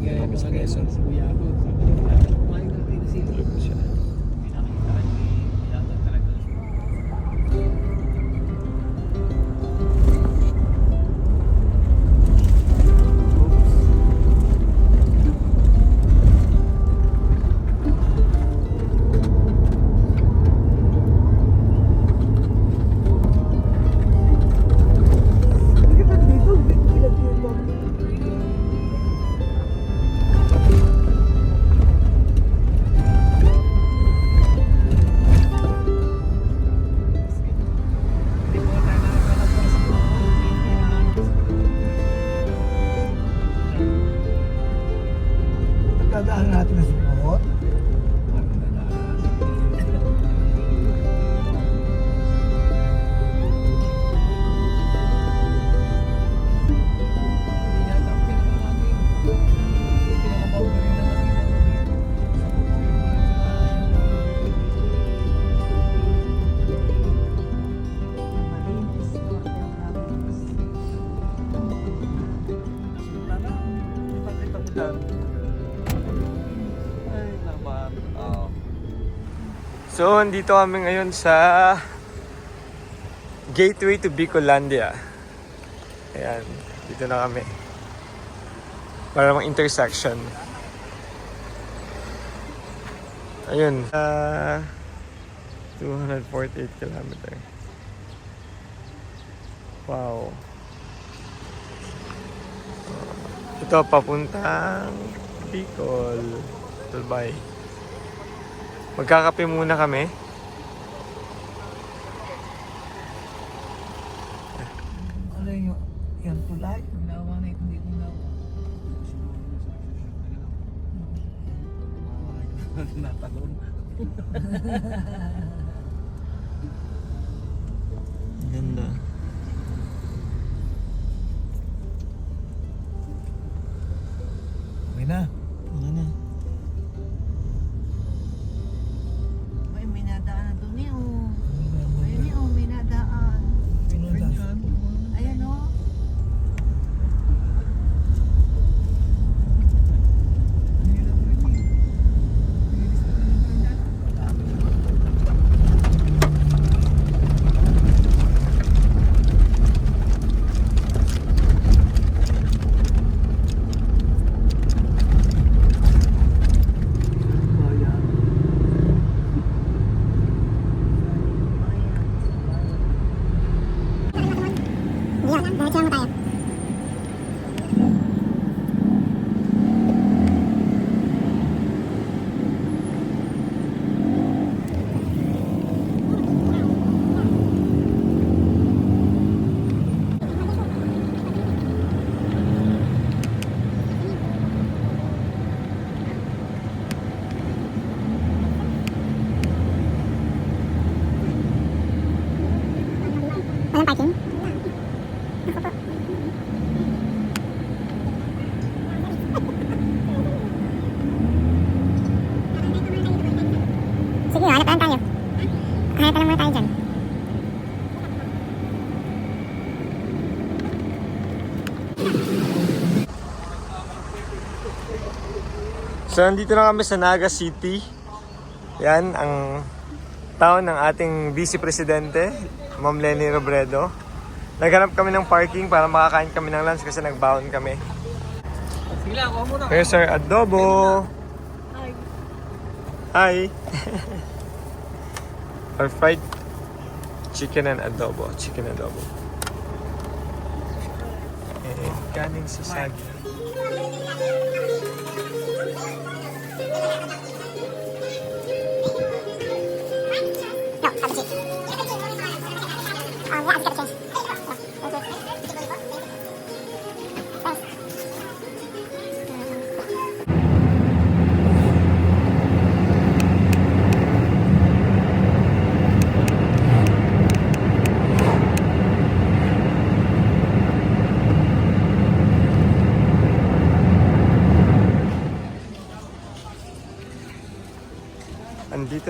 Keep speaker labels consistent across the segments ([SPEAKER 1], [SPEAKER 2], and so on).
[SPEAKER 1] Kami sa Quezon. Tulog na siya. Ay, naman. So, andito kami ngayon sa gateway to Bicolandia. Ayan, dito na kami. Para mang intersection. Ayun. Uh, 248 kilometer. Wow. Ito, papuntang Bicol. Tulbay. Magkakape muna kami. So, nandito na kami sa Naga City. Yan, ang town ng ating Vice Presidente, Ma'am Lenny Robredo. Naghanap kami ng parking para makakain kami ng lunch kasi nagbaon kami. Here's our adobo. Hi. our fried chicken and adobo. Chicken adobo. Eh, galing sa Sagi.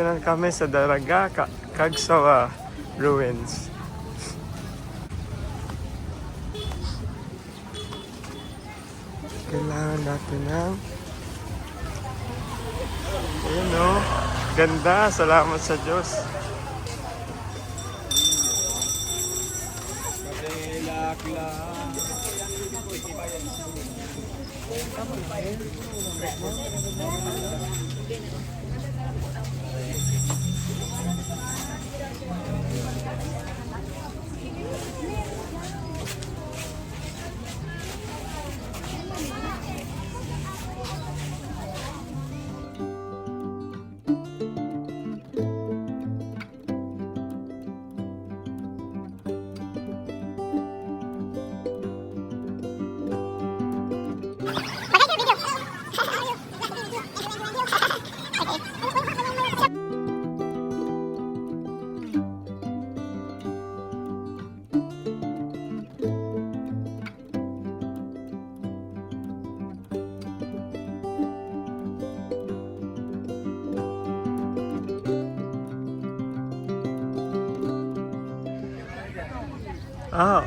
[SPEAKER 2] Nandito na kami sa Daraga, Ka- Kagsawa Ruins. Kailangan natin ng... Ayan o. Ganda. Salamat sa Diyos. Ah.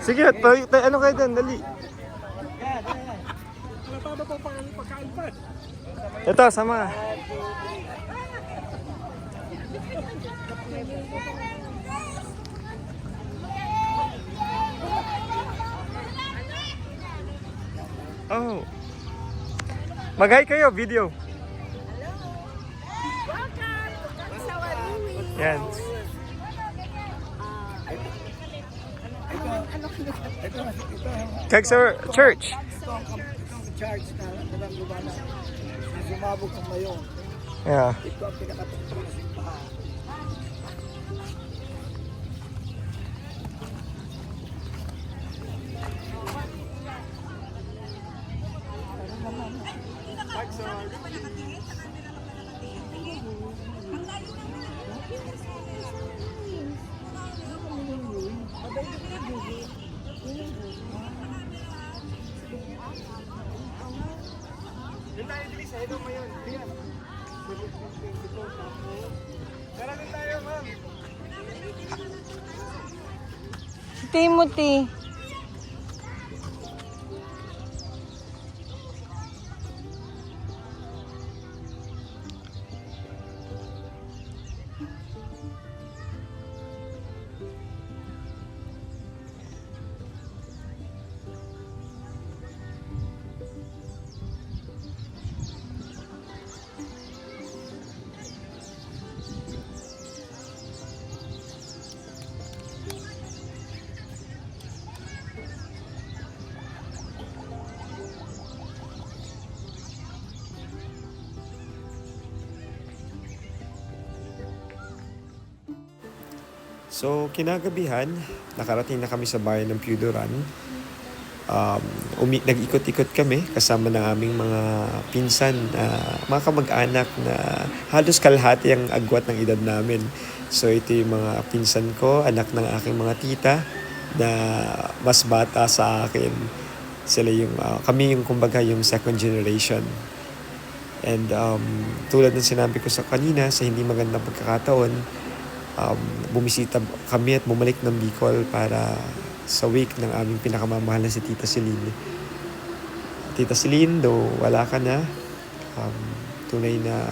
[SPEAKER 2] Sige, tayo, tayo, ano kayo dyan? Dali. Ito, sama. Oh. Mag-hi kayo, video. Kagsa Church.
[SPEAKER 3] Ito ang, ito ang charge na walang gumana. Na sumabog sa mayon.
[SPEAKER 2] Yeah.
[SPEAKER 3] Ito ang pinakatungkol na simbahan.
[SPEAKER 2] Sa Hello Mayon. Diyan. Tara doon tayo, ma'am.
[SPEAKER 4] Timothy.
[SPEAKER 2] So, kinagabihan, nakarating na kami sa bayan ng Puduran. Um, umi- nag-ikot-ikot kami kasama ng aming mga pinsan, uh, mga kamag-anak na halos kalahati ang agwat ng edad namin. So, ito yung mga pinsan ko, anak ng aking mga tita na mas bata sa akin. Sila yung, ah, kami yung kumbaga yung second generation. And um, tulad ng sinabi ko sa kanina, sa hindi magandang pagkakataon, um, bumisita kami at bumalik ng Bicol para sa wake ng aming pinakamamahal na si Tita Celine. Tita Celine, though wala ka na, um, tunay na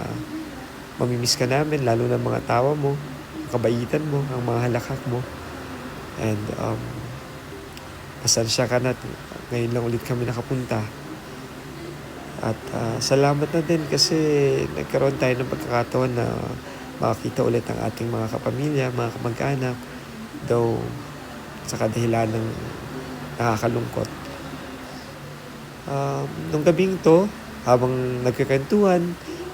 [SPEAKER 2] mamimiss ka namin, lalo na mga tawa mo, ang kabaitan mo, ang mga halakak mo. And um, pasensya ka na, ngayon lang ulit kami nakapunta. At ah, salamat na din kasi nagkaroon tayo ng pagkakataon na makakita ulit ang ating mga kapamilya, mga kamag-anak. Though, sa kadahilan ng nakakalungkot. Um, nung gabing to, habang nagkakantuhan,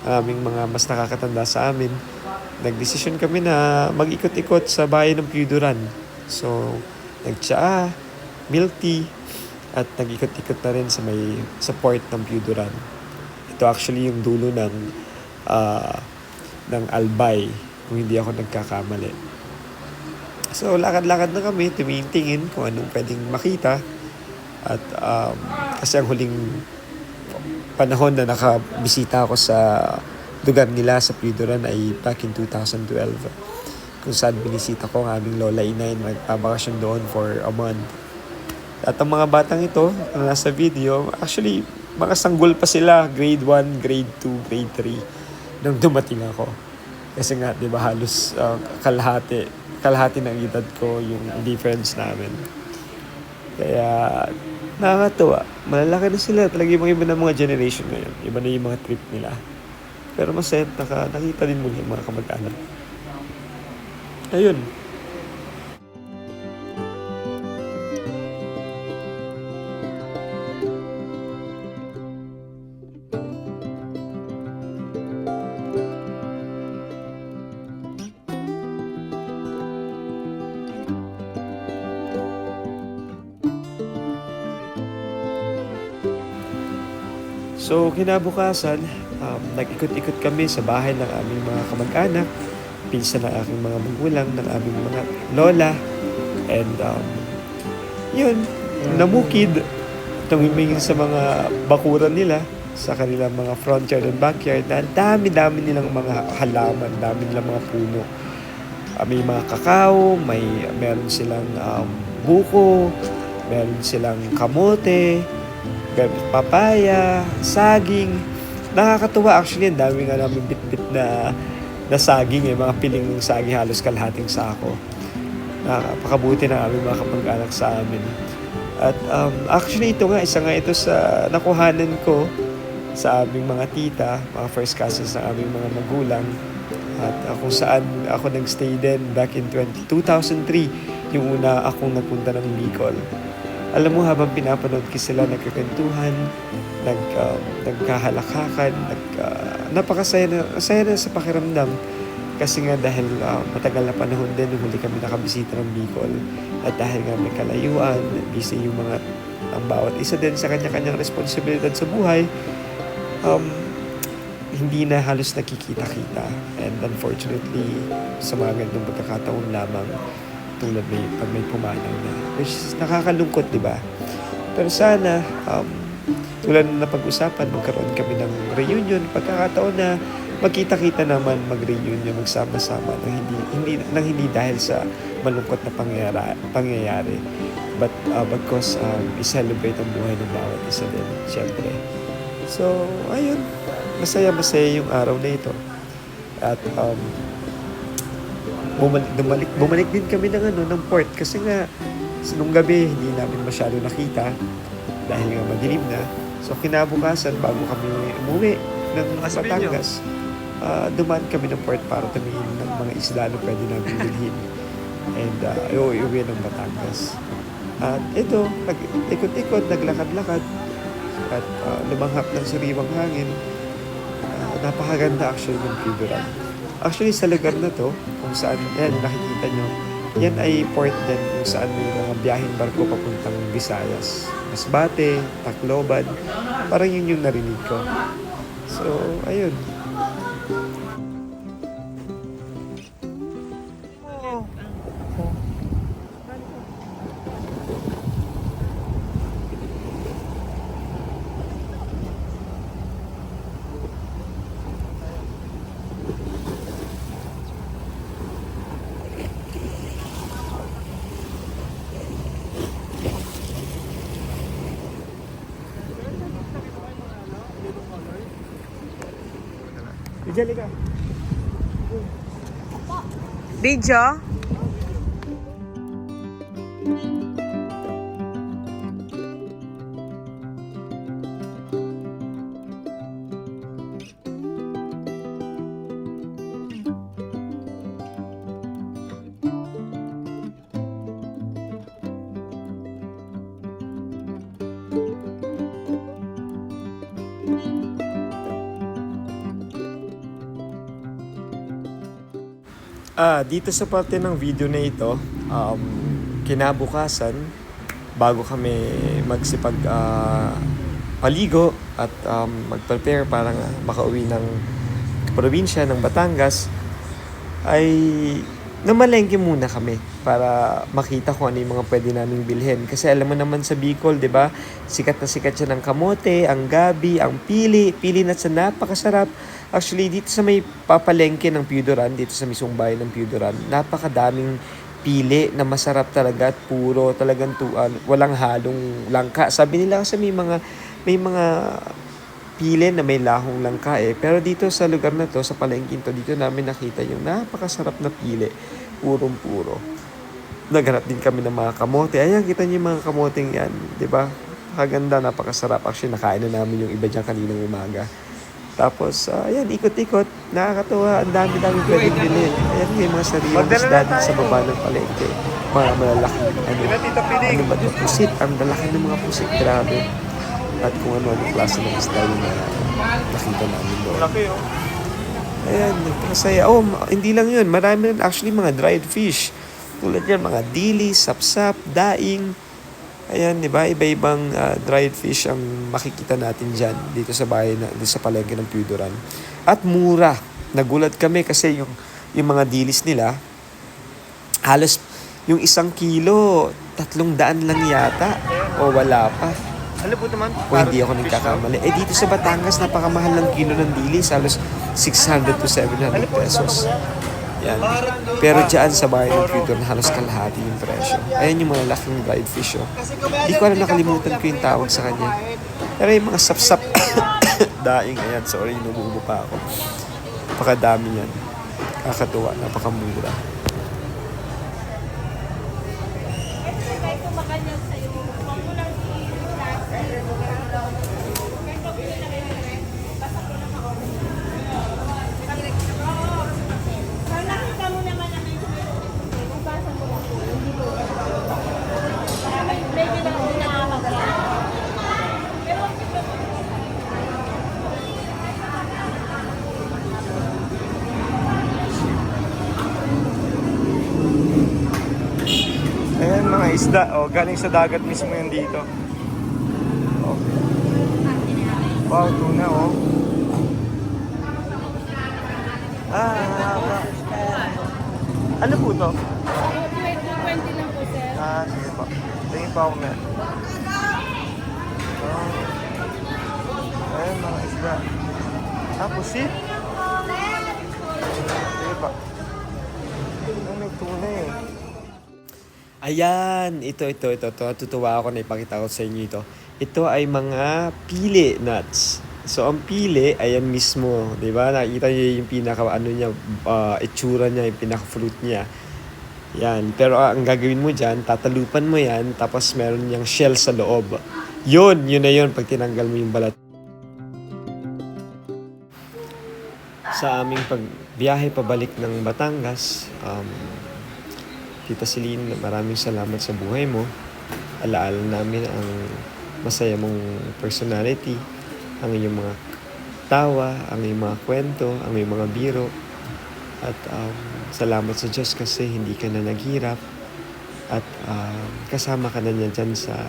[SPEAKER 2] ang aming mga mas nakakatanda sa amin, nagdesisyon kami na mag-ikot-ikot sa bayan ng Piuduran. So, nagtsaa, milk tea, at nag-ikot-ikot na rin sa may support ng Piuduran. Ito actually yung dulo ng ah, ng Albay, kung hindi ako nagkakamali. So, lakad-lakad na kami, tumitingin kung anong pwedeng makita. At um, kasi ang huling panahon na nakabisita ako sa lugar nila sa Pridoran ay back in 2012 kung saan binisita ko ang aming Lola Inay na nagpabakasyon doon for a month. At ang mga batang ito na nasa video, actually, mga sanggol pa sila, grade 1, grade 2, grade 3, nung dumating ako. Kasi nga, di ba, halos uh, kalahati, kalahati ng edad ko yung difference namin. Kaya, nakakatuwa. Malalaki na sila. Talaga yung mga iba na mga generation ngayon. Iba na yung mga trip nila. Pero masaya, naka, nakita din muli yung mga kamag-anak. Ayun. Kinabukasan, um, nag-ikot-ikot kami sa bahay ng aming mga kamag-anak, pinsan ng aking mga magulang, ng aming mga lola, and um, yun, namukid, tumimingin sa mga bakuran nila, sa kanilang mga front yard and backyard, na dami-dami nilang mga halaman, dami nilang mga puno. Ah, may mga kakao, may meron silang um, buko, meron silang kamote, papaya, saging. Nakakatuwa actually, ang dami nga namin bit-bit na, na saging eh, mga piling saging halos kalahating sako. Nakapakabuti ng aming mga kapag-anak sa amin. At um, actually ito nga, isa nga ito sa nakuhanan ko sa aming mga tita, mga first cousins ng aming mga magulang. At uh, kung saan ako nagstay din back in 20, 2003, yung una akong nagpunta ng Bicol alam mo habang pinapanood ko sila nagkakantuhan, nag, um, nagkahalakakan, nag, uh, napakasaya na, saya na sa pakiramdam. Kasi nga dahil uh, matagal na panahon din huli kami nakabisita ng Bicol at dahil nga may kalayuan, busy yung mga ang bawat isa din sa kanya-kanyang responsibilidad sa buhay, um, hindi na halos nakikita-kita. And unfortunately, sa mga ganitong pagkakataon lamang, tulad may pag may pumanaw na. Which is nakakalungkot, di ba? Pero sana, um, tulad na napag-usapan, magkaroon kami ng reunion, pagkakataon na magkita-kita naman, mag-reunion, magsama-sama nang hindi, hindi, nang hindi dahil sa malungkot na pangyayari, pangyayari. But uh, because um, i-celebrate ang buhay ng bawat isa din, syempre. So, ayun. Masaya-masaya yung araw na ito. At um, bumalik, bumalik, bumalik din kami ng, ano, ng port kasi nga nung gabi hindi namin masyado nakita dahil nga madilim na. So kinabukasan bago kami umuwi ng Batangas, uh, dumaan kami ng port para tumingin ng mga isda na pwede namin bilhin. And uh, iuwi ng Batangas. At ito, nag-ikot-ikot, naglakad-lakad at uh, lumanghap ng sariwang hangin. Uh, napakaganda actually ng Piberan. Actually, sa lugar na to, kung saan, yan, nakikita nyo, yan ay port din kung saan may mga biyaheng barko papuntang Visayas. Masbate, Tacloban, parang yun yung narinig ko. So, ayun. Angelica.
[SPEAKER 4] Video?
[SPEAKER 2] Ah, dito sa parte ng video na ito, um, kinabukasan, bago kami magsipag ah, paligo at um, mag-prepare para nga makauwi ng probinsya ng Batangas, ay namalengke muna kami para makita kung ano yung mga pwede naming bilhin. Kasi alam mo naman sa Bicol, di ba? Sikat na sikat siya ng kamote, ang gabi, ang pili. Pili na sa napakasarap. Actually, dito sa may papalengke ng Piudoran, dito sa mismong bayan ng Piudoran, napakadaming pili na masarap talaga at puro talagang tuan, walang halong langka. Sabi nila kasi may mga may mga pili na may lahong langka eh. Pero dito sa lugar na to, sa palengke to, dito namin nakita yung napakasarap na pili. Purong-puro. Naghanap din kami ng mga kamote. Ayan, kita niyo yung mga kamoteng yan. ba? Kaganda, napakasarap. Actually, nakain na namin yung iba dyan kaninang umaga. Tapos, ah, ayan, ikot-ikot. Nakakatuwa. Ang dami-dami pwede bilhin. Ayan, may mga sariwang isda sa baba ng palengke. Mga malalaki. Ano, ano ba ito? Pusit. Ang lalaki ng mga pusit. Grabe. At kung ano-ano klase ng isda yung ah, nakita namin doon.
[SPEAKER 1] Laki oh.
[SPEAKER 2] Ayan, nagpakasaya. Oh, hindi lang yun. Marami rin actually mga dried fish. Tulad yan, mga dili, sapsap, daing. Ayan, di ba? Iba-ibang ah, dried fish ang makikita natin dyan dito sa bahay, na, dito sa palengke ng Piudoran. At mura. Nagulat kami kasi yung, yung mga dilis nila, halos yung isang kilo, tatlong daan lang yata. O wala pa.
[SPEAKER 1] Ano po naman?
[SPEAKER 2] O hindi ako nagkakamali. Eh dito sa Batangas, napakamahal ng kilo ng dilis. Halos 600 to 700 pesos. Yan. Pero dyan sa bahay ng Piudoran, halos kalahati yung presyo. Ayan yung mga laking dried fish. Oh. Hindi ko alam nakalimutan ko yung tawag sa kanya. Pero yung mga sapsap daing, ayan, sorry, numubo pa ako. Napakadami yan. Kakatuwa, napakamura.
[SPEAKER 1] Isda. Oh, galing sa dagat mismo yun dito. Oh. Wow, tuna oh. Ah, haba. Ano po to?
[SPEAKER 5] 20 lang po, sir.
[SPEAKER 1] Ah, sige po. Tingin pa ako na. Oh. Ayan mga isda. Ah, pusit. Sige pa. Ay, may tuna eh.
[SPEAKER 2] Ayan, ito, ito, ito, ito. Tutuwa ako na ipakita ko sa inyo ito. Ito ay mga pili nuts. So, ang pili, ayan mismo, di ba? Nakikita niyo yung pinaka, ano niya, ah, itsura niya, yung pinaka-fruit niya. Yan. Pero ah, ang gagawin mo dyan, tatalupan mo yan, tapos meron niyang shell sa loob. Yun, yun na yun, pag tinanggal mo yung balat. Sa aming pagbiyahe pabalik ng Batangas, um, Tita Celine, maraming salamat sa buhay mo. Alaala namin ang masaya mong personality, ang iyong mga tawa, ang iyong mga kwento, ang iyong mga biro. At um, salamat sa Diyos kasi hindi ka na naghirap at um, kasama ka na niya dyan sa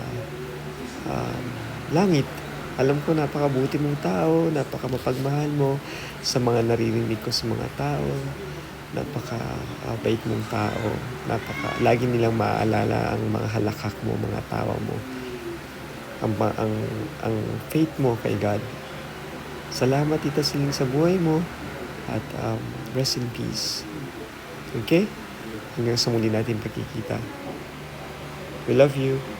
[SPEAKER 2] um, langit. Alam ko napakabuti mong tao, napaka mapagmahal mo sa mga naririnig ko sa mga tao napaka uh, bait mong tao. Napaka lagi nilang maaalala ang mga halakak mo, mga tawa mo. Ang ang ang faith mo kay God. Salamat Tita Siling sa buhay mo at um, rest in peace. Okay? Hanggang sa muli natin pagkikita. We love you.